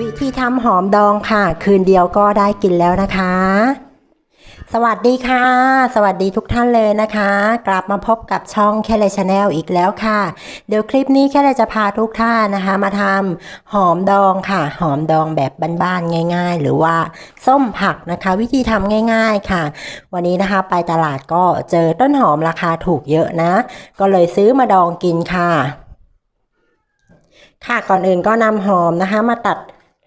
วิธีทำหอมดองค่ะ คืนเดียวก็ได้กินแล้วนะคะ สวัสดีค่ะ สวัสดีทุกท่านเลยนะคะ กลับมาพบกับช่องแค่เลชาแนลอีกแล้วค่ะ เดี๋ยวคลิปนี้แค่เลจะพาทุกท่านนะคะ มาทำหอมดองค่ะ หอมดองแบบบ้านๆง่าย ๆ หรือว่าส้มผักนะคะ วิธีทำง่าย ๆค่ะ วันนี้นะคะไปตลาดก็เจอต้นหอมราคาถูกเยอะนะ ก็เลยซื้อมาดองกินค่ะค่ะก่อนอื่นก็นำหอมนะคะ มาตัด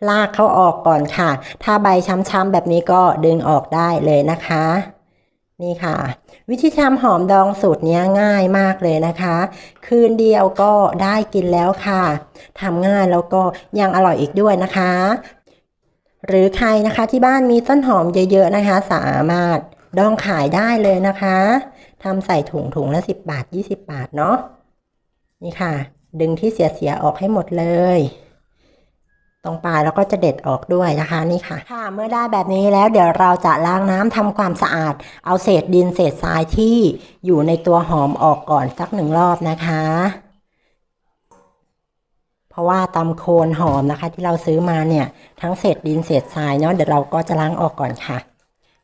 รากเขาออกก่อนค่ะ ถ้าใบช้ำๆแบบนี้ก็ดึงออกได้เลยนะคะ นี่ค่ะ วิธีทำหอมดองสูตรนี้ง่ายมากเลยนะคะ คืนเดียวก็ได้กินแล้วค่ะทำง่ายแล้วก็ยังอร่อยอีกด้วยนะคะ หรือใครนะคะที่บ้านมีต้นหอมเยอะๆนะคะ สามารถดองขายได้เลยนะคะทำใส่ถุงถุงละ 10 บาท 20 บาทเนาะนี่ค่ะ ดึงที่เสียๆออกให้หมดเลย ตรงปลายแล้วก็จะเด็ดออกด้วยนะคะนี่ค่ะ ค่ะ เมื่อได้แบบนี้แล้วเดี๋ยวเราจะล้างน้ำทำความสะอาด เอาเศษดินเศษทรายที่อยู่ในตัวหอมออกก่อนสักหนึ่งรอบนะคะ เพราะว่าตำโคนหอมนะคะ ที่เราซื้อมาเนี่ย ทั้งเศษดินเศษทรายเนาะเดี๋ยวเราก็จะล้างออกก่อนค่ะ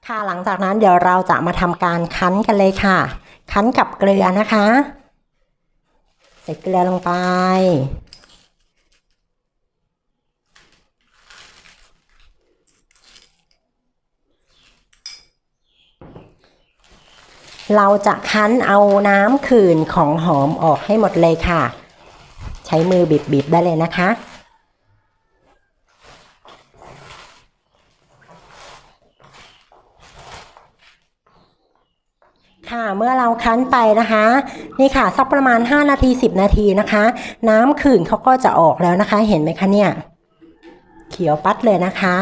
ค่ะหลังจากนั้นเดี๋ยวเราจะมาทำการคั้นกันเลยค่ะ คั้นกับเกลือนะคะ ใส่เกลือลงไป เราจะคั้นเอาน้ำขื่นของหอมออกให้หมดเลยค่ะ ใช้มือบีบๆได้เลยนะคะ ค่ะเมื่อเราคั้นไปนะคะ นี่ค่ะสักประมาณ 5 นาที 10 นาทีนะคะ น้ำขื่นเขาก็จะออกแล้วนะคะ เห็นไหมคะเนี่ยเขียวปัดเลยนะคะ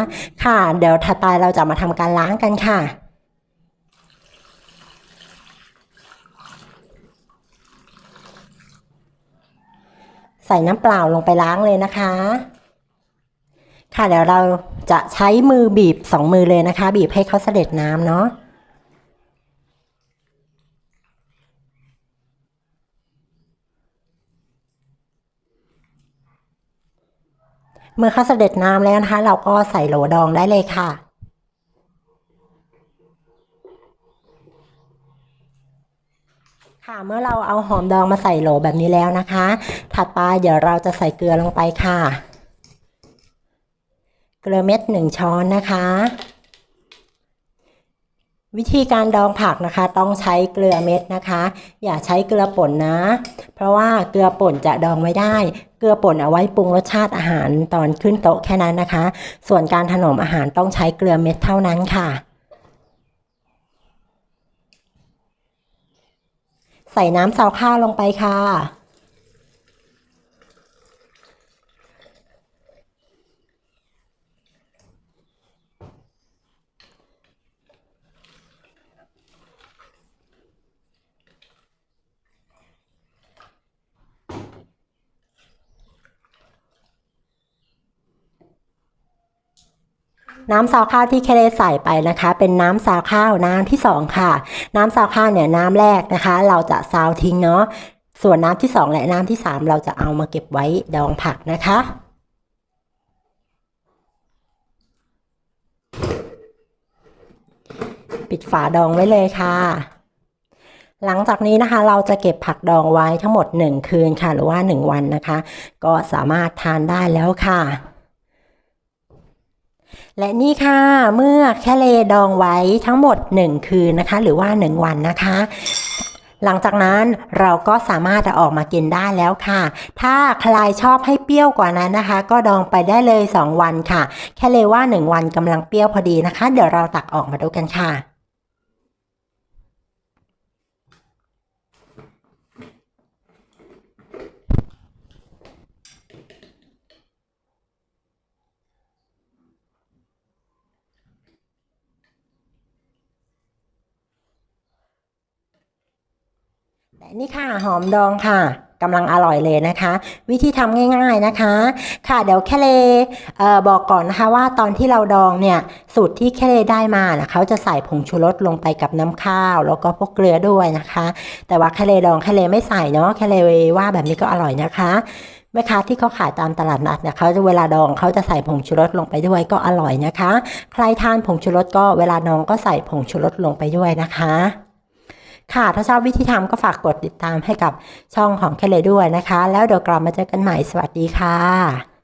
ค่ะ เดี๋ยวถัดไปเราจะมาทำการล้างกันค่ะ ใส่น้ำเปล่าลงไปล้างเลยนะคะ ค่ะเดี๋ยวเราจะใช้มือบีบสองมือเลยนะคะ บีบให้เขาเสด็จน้ำเนาะเมื่อเขาเสด็จน้ำแล้วนะคะ เราก็ใส่โหลดองได้เลยค่ะ ค่ะเมื่อเราเอาหอมดองมาใส่โหลแบบนี้แล้วนะคะ ถัดไปเดี๋ยวเราจะใส่เกลือลงไปค่ะ เกลือเม็ดหนึ่งช้อนนะคะ วิธีการดองผักนะคะ ต้องใช้เกลือเม็ดนะคะ อย่าใช้เกลือป่นนะ เพราะว่าเกลือป่นจะดองไม่ได้ เกลือป่นเอาไว้ปรุงรสชาติอาหารตอนขึ้นโต๊ะแค่นั้นนะคะ ส่วนการถนอมอาหารต้องใช้เกลือเม็ดเท่านั้นค่ะ ใส่น้ำซาวข้าวลงไปค่ะ น้ำซาวข้าวที่เคเลใส่ไปนะคะ เป็นน้ำซาวข้าวน้ำที่สองค่ะ น้ำซาวข้าวเนี่ยน้ำแรกนะคะ เราจะซาวทิ้งเนาะส่วนน้ำที่สองและน้ำที่สามเราจะเอามาเก็บไว้ดองผักนะคะปิดฝาดองไว้เลยค่ะ หลังจากนี้นะคะ เราจะเก็บผักดองไว้ทั้งหมด 1 คืนค่ะ หรือว่า 1 วันนะคะ ก็สามารถทานได้แล้วค่ะ และนี่ค่ะเมื่อแคเลดองไว้ทั้งหมด 1 คืนนะคะ หรือว่า 1 วันนะคะ หลังจากนั้นเราก็สามารถจะออกมากินได้แล้วค่ะ ถ้าใครชอบให้เปรี้ยวกว่านั้นนะคะ ก็ดองไปได้เลย 2 วันค่ะ แค่เลว่า 1 วันกำลังเปรี้ยวพอดีนะคะ เดี๋ยวเราตักออกมาดูกันค่ะ และนี่ค่ะหอมดองค่ะกำลังอร่อยเลยนะคะ วิธีทำง่ายๆนะคะ ค่ะเดี๋ยวแคเลเออบอกก่อนนะคะว่าตอนที่เราดองเนี่ยสูตรที่แคเลได้มานะเขาจะใส่ผงชูรสลงไปกับน้ำข้าว แล้วก็พวกเกลือด้วยนะคะ แต่ว่าแคเลดองแคเลไม่ใส่เนาะแคเลว่าแบบนี้ก็อร่อยนะคะแม่ค้าที่เขาขายตามตลาดนัดเนี่ยเขาจะเวลาดองเขาจะใส่ผงชูรสลงไปด้วยก็อร่อยนะคะ ใครทานผงชูรสก็เวลาดองก็ใส่ผงชูรสลงไปด้วยนะคะ ค่ะ ถ้าชอบวิธีทำก็ฝากกดติดตามให้กับช่องของแคเลด้วยนะคะ แล้วเดี๋ยวกลับมาเจอกันใหม่สวัสดีค่ะ